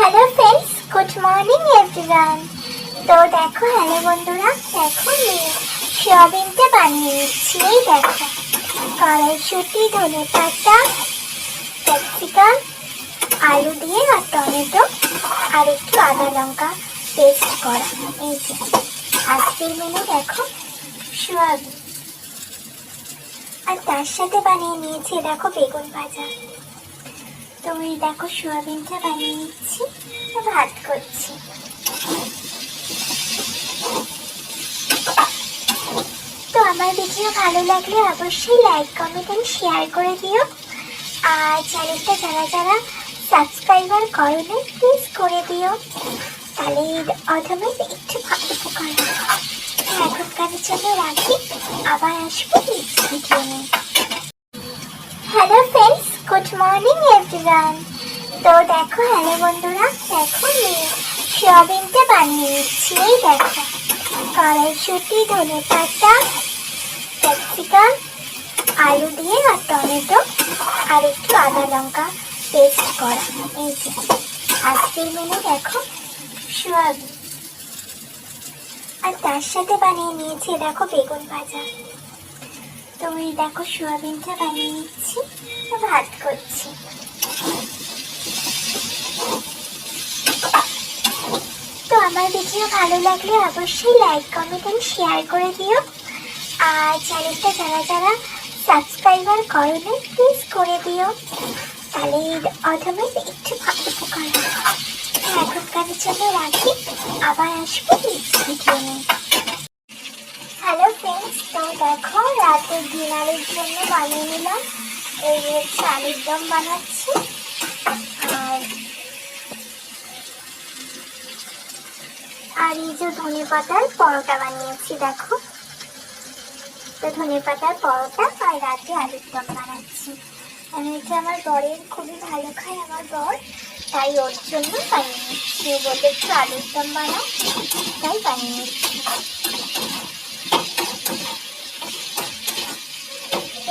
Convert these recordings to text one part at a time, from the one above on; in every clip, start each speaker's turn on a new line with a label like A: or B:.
A: Hello friends good morning everyone তো দেখো hello বন্ধুরা। দেখো সোয়াবিনটা বানিয়ে নিচ্ছি এই দেখো। কড়াইশুটি, ধনে পাতা, ক্যাপসিকাম, আলু দিয়ে আর টমেটো, আর একটু আদা লঙ্কা পেস্ট করা। এই যে, আজকের মেনু দেখো, সোয়াবিন। আর তার সাথে বানিয়ে নিয়েছি, দেখো, বেগুন ভাজা। তো এই দেখো সোয়াবিনটা বানিয়ে নিচ্ছি, ভাত করছি। তো আমার ভিডিও ভালো লাগলে অবশ্যই লাইক কমেন্ট এন্ড শেয়ার করে দিও। আর চ্যানেলটা যারা যারা সাবস্ক্রাইবার করো না প্লিজ করে দিও। তাহলে অধমে একটু উপকার হবে। তো এখনকারের জন্য রাখি। আবার আসব hello friends good morning everyone তো দেখো, হ্যালো বন্ধুরা, দেখো সোয়াবিনটা বানিয়ে নিচ্ছি, এই দেখো। কড়াইশুটি ধনে পাতা, ক্যাপসিকাম, আলু দিয়ে আর টমেটো, আর একটু আদা লঙ্কা পেস্ট করা। এই যে, আজকের মেনু দেখো, সোয়াবিন। আর তার সাথে বানিয়ে নিয়েছি, দেখো বেগুন ভাজা। তো এই দেখো সোয়াবিনটা বানিয়ে নিচ্ছি, ভাত করছি। তো আমার ভিডিও ভালো লাগলে অবশ্যই লাইক, কমেন্ট এন্ড শেয়ার করে দিও। আর চ্যানেলটা যারা যারা সাবস্ক্রাইবার করো না প্লিজ করে দিও। তাহলে অধমে একটু উপকার এখনকারের জন্য রাখি, আবার আসব ভিডিও নিয়ে। দেখো, রাতের ডিনারের জন্য বানিয়ে নিলাম। এই হচ্ছে আলুর দম বানাচ্ছি। আর আর এই যে ধনে পাতার পরোটা বানিয়েছি, দেখো। তো ধনে পাতার পরোটা আর রাতে আলুর দম বানাচ্ছি। আমি এটা আমার বরের খুবই ভালো খায়, আমার বর। তাই ওর জন্য বানিয়ে নিচ্ছি। বলতে একটু আলুর দম বানাও। তাই বানিয়ে নিচ্ছি।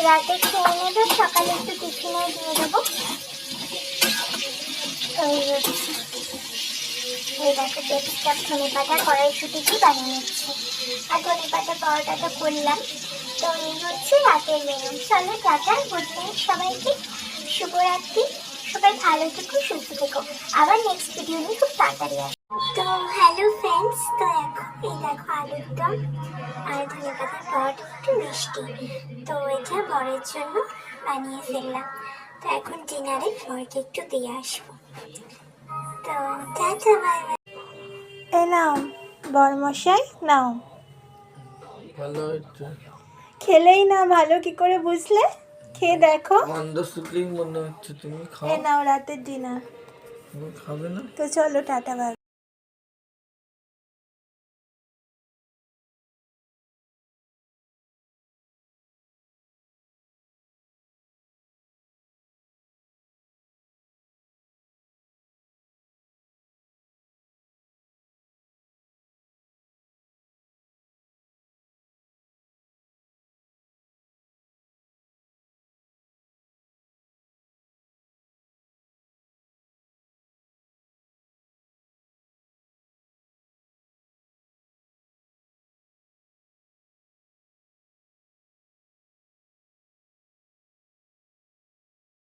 A: রাতে খেয়ে নেবে, সকালে একটু টিফিনে দিয়ে দেবো। এই এই দেখো পেঁপসিকাপ ধনে পাতা কড়াইশুটি দিয়ে বানিয়ে নিচ্ছি। আর ধনে পাতা পরোটাটা করলাম। তো এই হচ্ছে রাতের মেনু চলো টাটা গুড নাইট সবাইকে। শুভরাত্রি। সবাই ভালো থেকো, সুস্থ থেকো। আবার নেক্সট ভিডিও নিয়ে খুব তাড়াতাড়ি তো হ্যালো ফ্রেন্ডস তো এখন এই দেখো আলুর দম। আর ধনে পাতার পরোটা একটু মিষ্টি। তো এটা বরের জন্য বানিয়ে ফেললাম। তো এখন ডিনারে বরকে একটু দিয়ে আসব। তো টাটা বাই বাই
B: এ নাও বরমশাই নাও।
C: ভালো
B: খেলেই না ভালো কি করে বুঝলে? খেয়ে দেখো।
C: শুকলেই মনে হচ্ছে তুমি খাও।
B: এ নাও রাতের ডিনার
C: খাবে না?
B: তো চলো টাটা বাই